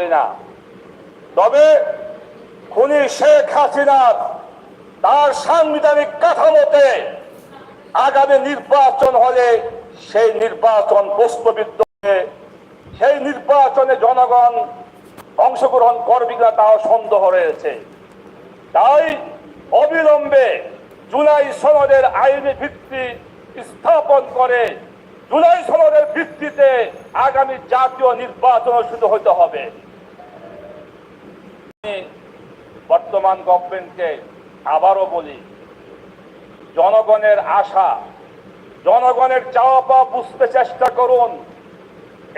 করি না। তবে খুনি শেখ হাসিনার তার সাংবিধানিক কাঠামোতে আগামী নির্বাচন হলে সেই নির্বাচন প্রশ্নবিদ্ধ হয়ে সেই নির্বাচনে জনগণ অংশগ্রহণ করবে কিনা তাও সন্দেহ রয়েছে। তাই অবিলম্বে জুলাই সনদের আইনি ভিত্তি স্থাপন করে জুলাই সনদের ভিত্তিতে আগামী জাতীয় নির্বাচন অনুষ্ঠিত হতে হবে। বর্তমান গভর্নমেন্টকে আবারও বলি, জনগণের আশা, জনগণের চাওয়া পাওয়া বুঝতে চেষ্টা করুন।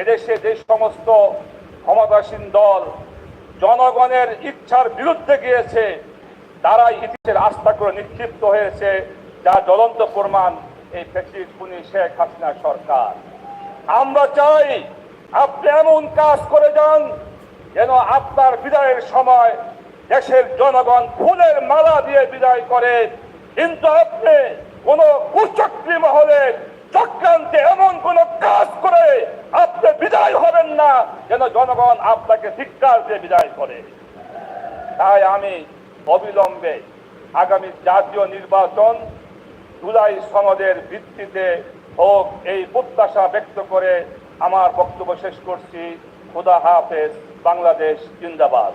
এদেশে যে সমস্ত ক্ষমতাসীন দল জনগণের ইচ্ছার বিরুদ্ধে গিয়েছে তারা ইতিহাসের আস্থা করে নিক্ষিপ্ত হয়েছে, যা জ্বলন্ত প্রমাণ এই ফেসিস খুনি শেখ হাসিনা সরকার। আমরা চাই আপনি এমন কাজ করে যান যেন আপনার বিদায়ের সময় দেশের জনগণ ফুলের মালা দিয়ে বিদায় করে। কিন্তু আপনি কোন কুচক্রী মহলের চক্রান্তে এমন কোন কাজ করে আপনি বিদায় হবেন না যেন জনগণ আপনাকে ধিক্কার দিয়ে বিদায় করে। তাই আমি অবিলম্বে আগামী জাতীয় নির্বাচন জুলাই সনদের ভিত্তিতে হোক এই প্রত্যাশা ব্যক্ত করে আমার বক্তব্য শেষ করছি। খুদা হাফেজ। বাংলাদেশ জিন্দাবাদ।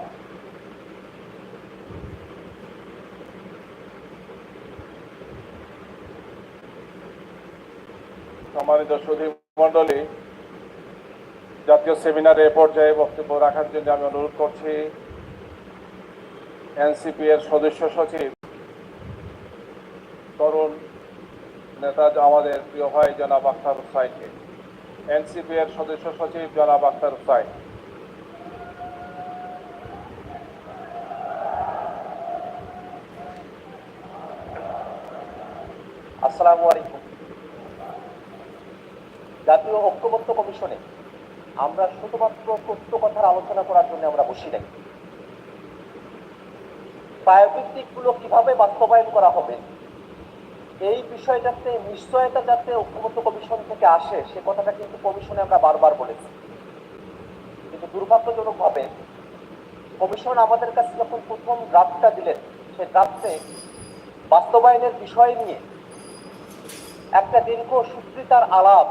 সম্মানিত সুধী মন্ডলী জাতীয় সেমিনারে এ পর্যায়ে বক্তব্য রাখার জন্য আমি অনুরোধ করছি এনসিপি এর সদস্য সচিব, তরুণ নেতা আমাদের প্রিয় ভাই জনাব আখতার হুসাইনকে এনসিপি এর সদস্য সচিব জনাব আখতার হুসাইন আসসালামু আলাইকুম। জাতীয় ঐক্যবদ্ধ কমিশনে আমরা শুধুমাত্র সত্য কথার আলোচনা করার জন্য আমরা বসি নাই। দিকগুলো কীভাবে বাস্তবায়ন করা হবে, এই বিষয়টাতে নিশ্চয়তা যাতে ঐক্যবদ্ধ কমিশন থেকে আসে, সে কথাটা কিন্তু কমিশনে আমরা বারবার বলেছি। কিন্তু দুর্ভাগ্যজনকভাবে কমিশন আমাদের কাছে যখন প্রথম ড্রাফটটা দিলেন সেই ড্রাফটে বাস্তবায়নের বিষয় নিয়ে একটা দীর্ঘ সূত্রিতার আলাপ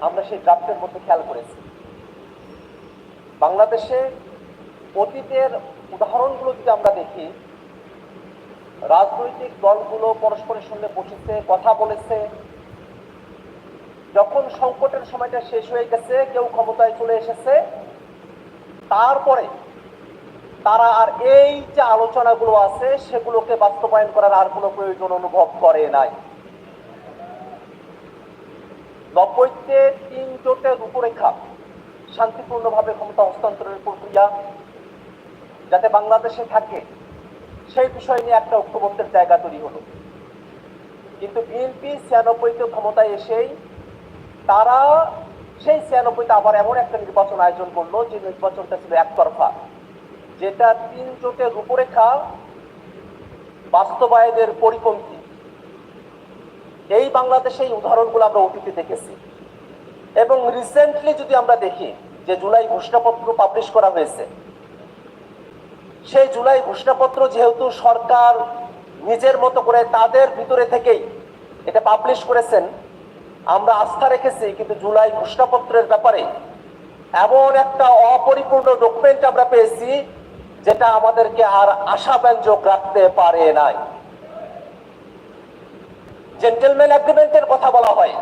আমরা সেই ড্রাফটের মধ্যে খেয়াল করেছি। বাংলাদেশে অতীতের উদাহরণগুলো যদি আমরা দেখি, রাজনৈতিক দলগুলো পরস্পরের সঙ্গে বসেছে, কথা বলেছে। যখন সংকটের সময়টা শেষ হয়ে গেছে, কেউ ক্ষমতায় চলে এসেছে, তারপরে তারা আর এই যে আলোচনাগুলো আছে, সেগুলোকে বাস্তবায়ন করার আর কোনো প্রয়োজন অনুভব করে নাই। নব্বইতে তিন জোটের রূপরেখা শান্তিপূর্ণভাবে ক্ষমতা হস্তান্তরের প্রক্রিয়া যাতে বাংলাদেশে থাকে, সেই বিষয় নিয়ে একটা ঐক্যবদ্ধের জায়গা তৈরি হলো। কিন্তু বিএনপি ছিয়ানব্বইতে ক্ষমতায় এসেই তারা সেই ছিয়ানব্বইতে আবার এমন একটা নির্বাচন আয়োজন করল, যে নির্বাচনটা ছিল একতরফা, যেটা তিন জোটের রূপরেখা বাস্তবায়নের পরিপন্থী এই বাংলাদেশে এই উদাহরণগুলো আমরা অতীতে দেখেছি। এবং রিসেন্টলি যদি আমরা দেখি যে জুলাই ঘোষণাপত্র পাবলিশ করা হয়েছে, সেই জুলাই ঘোষণাপত্র যেহেতু সরকার নিজের মতো করে তাদের ভিতরে থেকেই এটা পাবলিশ করেছেন, আমরা আস্থা রেখেছি, কিন্তু জুলাই ঘোষণাপত্রের ব্যাপারে এমন একটা অপরিপূর্ণ ডকুমেন্ট আমরা পেয়েছি, যেটা আমাদেরকে আর আশাব্যঞ্জক রাখতে পারে নাই। জেন্টেলম্যান এগ্রিমেন্টের কথা বলা হয়।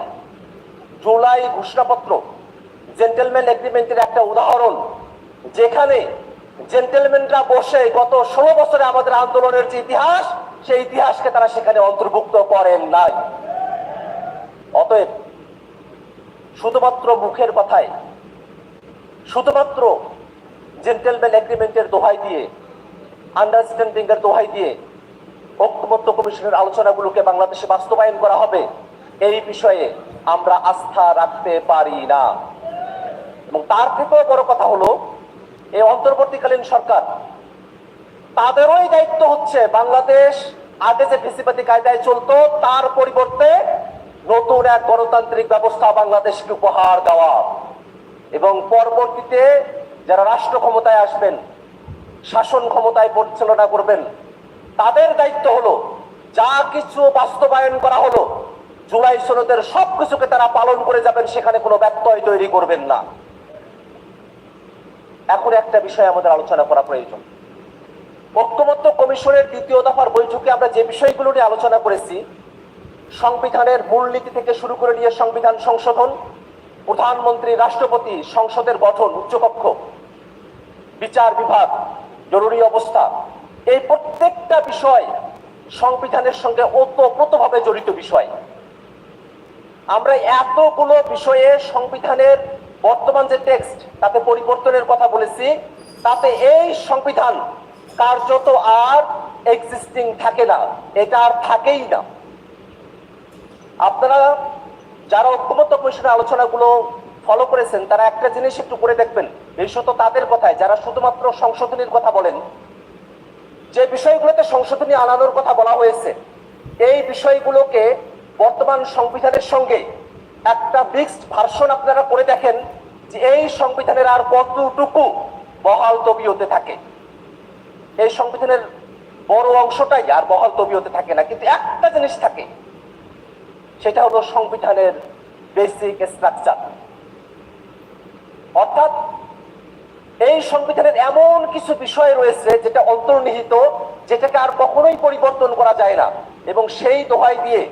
জুলাই ঘোষণাপত্র, জেন্টেলম্যান এগ্রিমেন্টের একটা উদাহরণ, যেখানে জেন্টেলম্যানরা বসে গত ষোলো বছরে আমাদের আন্দোলনের যে ইতিহাস, সেই ইতিহাসকে তারা সেখানে অন্তর্ভুক্ত করেন নাই। অতএব, শুধুমাত্র মুখের কথায়, শুধুমাত্র জেন্টেলম্যান এগ্রিমেন্টের দোহাই দিয়ে আন্ডারস্ট্যান্ডিং এর দোহাই দিয়ে ঐক্যমত্য কমিশনের আলোচনাগুলোকে বাংলাদেশে বাস্তবায়ন করা হবে। এই বিষয়ে আমরা আস্থা রাখতে পারি না। এবং তার থেকেও বড় কথা হলো, এই অন্তর্বর্তীকালীন সরকার, তাদেরই দায়িত্ব হচ্ছে বাংলাদেশ আগে যে ফেসিবাদী কায়দায় চলতো, তার পরিবর্তে নতুন এক গণতান্ত্রিক ব্যবস্থা বাংলাদেশকে উপহার দেওয়া। এবং পরবর্তীতে যারা রাষ্ট্র ক্ষমতায় আসবেন, শাসন ক্ষমতায় পরিচালনা করবেন তাদের দায়িত্ব হলো যা কিছু বাস্তবায়ন করা হলো, জুলাই সনদের সব কিছুকে তারা পালন করে যাবেন, সেখানে কোনো ব্যত্যয় তৈরি করবেন না। এখন একটা বিষয় আমাদের আলোচনা করা প্রয়োজন। ঐক্যমত্য কমিশনের দ্বিতীয় দফার বৈঠকে আমরা যে বিষয়গুলো নিয়ে আলোচনা করেছি, সংবিধানের মূলনীতি থেকে শুরু করে নিয়ে সংবিধান সংশোধন, প্রধানমন্ত্রী, রাষ্ট্রপতি, সংসদের গঠন, উচ্চকক্ষ, বিচার বিভাগ, জরুরি অবস্থা এই প্রত্যেকটা বিষয় সংবিধানের সঙ্গে ওতপ্রোতভাবে জড়িত বিষয়। আমরা এতগুলো বিষয়ে সংবিধানের বর্তমান যে টেক্সট, তাতে পরিবর্তনের কথা বলেছি, তাতে এই সংবিধান কার্যত আর এক্সিস্টিং থাকে না, এটা আর থাকেই না। আপনারা যারা ঐক্যমত্য কমিশনের আলোচনাগুলো ফলো করেছেন, তারা একটা জিনিস একটু করে দেখবেন, বিশেষত তাদের কথায়, যারা শুধুমাত্র সংশোধনীর কথা বলেন যে বিষয়গুলোতে সংশোধনী আনানোর কথা বলা হয়েছে, এই বিষয়গুলোকে বর্তমান সংবিধানের সঙ্গে একটা মিক্সড ভার্সন আপনারা করে দেখেন যে এই সংবিধানের আর কতটুকু বহাল তবিয়তে থাকে। এই সংবিধানের বড় অংশটাই আর বহাল তবিয়তে থাকে না, কিন্তু একটা জিনিস থাকে, সেটা হলো সংবিধানের বেসিক স্ট্রাকচার অর্থাৎ এই সংবিধানের এমন কিছু বিষয় রয়েছে যেটা অন্তর্নিহিত, যেটাকে আর কখনোই পরিবর্তন করা যায় না। এবং সেই দোহাই দিয়ে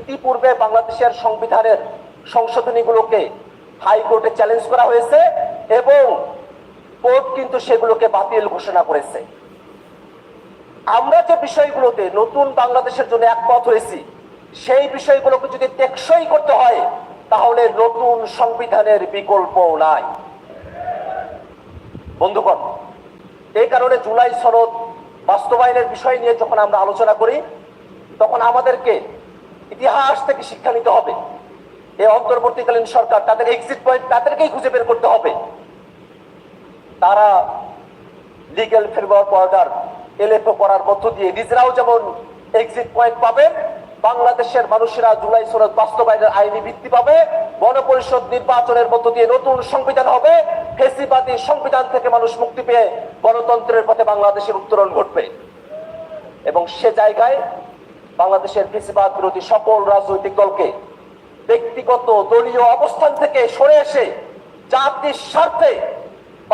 ইতিপূর্বে বাংলাদেশের সংবিধানের সংশোধনীগুলোকে হাইকোর্টে চ্যালেঞ্জ করা হয়েছে এবং কোর্ট কিন্তু সেগুলোকে বাতিল ঘোষণা করেছে। আমরা যে বিষয়গুলোতে নতুন বাংলাদেশের জন্য একমত হয়েছি, সেই বিষয়গুলোকে যদি টেকসই করতে হয়, তাহলে নতুন সংবিধানের বিকল্প নাই। বন্ধুগণ, এই কারণে জুলাই সনদ বাস্তবায়নের বিষয় নিয়ে যখন আমরা আলোচনা করি, তখন আমাদেরকে ইতিহাস থেকে শিক্ষা নিতে হবে। এই অন্তর্বর্তীকালীন সরকার তাদের এক্সিট পয়েন্ট তাদেরকেই খুঁজে বের করতে হবে। তারা লিগেল ফেরবার অর্ডার এলএফও করার মধ্য দিয়ে নিজেরাও যেমন এক্সিট পয়েন্ট পাবেন বাংলাদেশের মানুষেরা জুলাই সনদ বাস্তবায়নের আইনি ভিত্তি পাবে, গণপরিষদ নির্বাচনের মধ্য দিয়ে নতুন সংবিধান হবে, ফেসিবাদী সংবিধান থেকে মানুষ মুক্তি পেয়ে গণতন্ত্রের পথে বাংলাদেশের উত্তরণ ঘটবে। এবং সে জায়গায় বাংলাদেশের ফেসিবাদ বিরোধী সকল রাজনৈতিক দলকে ব্যক্তিগত দলীয় অবস্থান থেকে সরে এসে জাতির স্বার্থে,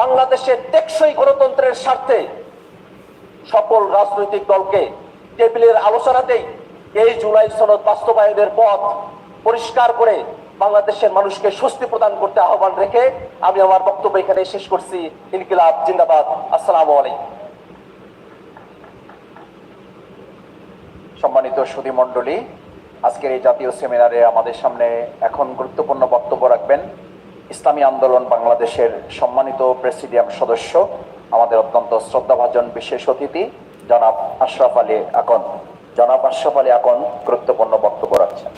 বাংলাদেশের টেকসই গণতন্ত্রের স্বার্থে সকল রাজনৈতিক দলকে টেবিলের আলোচনাতেই এই জুলাই সনদ বাস্তবায়নের পথ পরিষ্কার করে বাংলাদেশের মানুষকে স্বস্তি প্রদান করতে আহ্বান রেখে আমি আমার বক্তব্য এখানে শেষ করছি। ইনকিলাব, জিন্দাবাদ। আসসালামু আলাইকুম। সম্মানিত সুধী মণ্ডলী আজকের এই জাতীয় সেমিনারে আমাদের সামনে এখন গুরুত্বপূর্ণ বক্তব্য রাখবেন ইসলামী আন্দোলন বাংলাদেশের সম্মানিত প্রেসিডিয়াম সদস্য, আমাদের অত্যন্ত শ্রদ্ধাভাজন বিশেষ অতিথি, জনাব আশরাফ আলী আকন। জনাব আশরাফ আলী আকন গুরুত্বপূর্ণ বক্তব্য রাখছেন।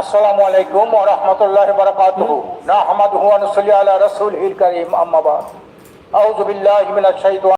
আসসালামু আলাইকুম ওয়া রাহমাতুল্লাহি ওয়া বারাকাতুহু। নাহমাদুহু ওয়া নুসাল্লি আলা রাসূলিল কারীম। আম্মা বাদ। আউযু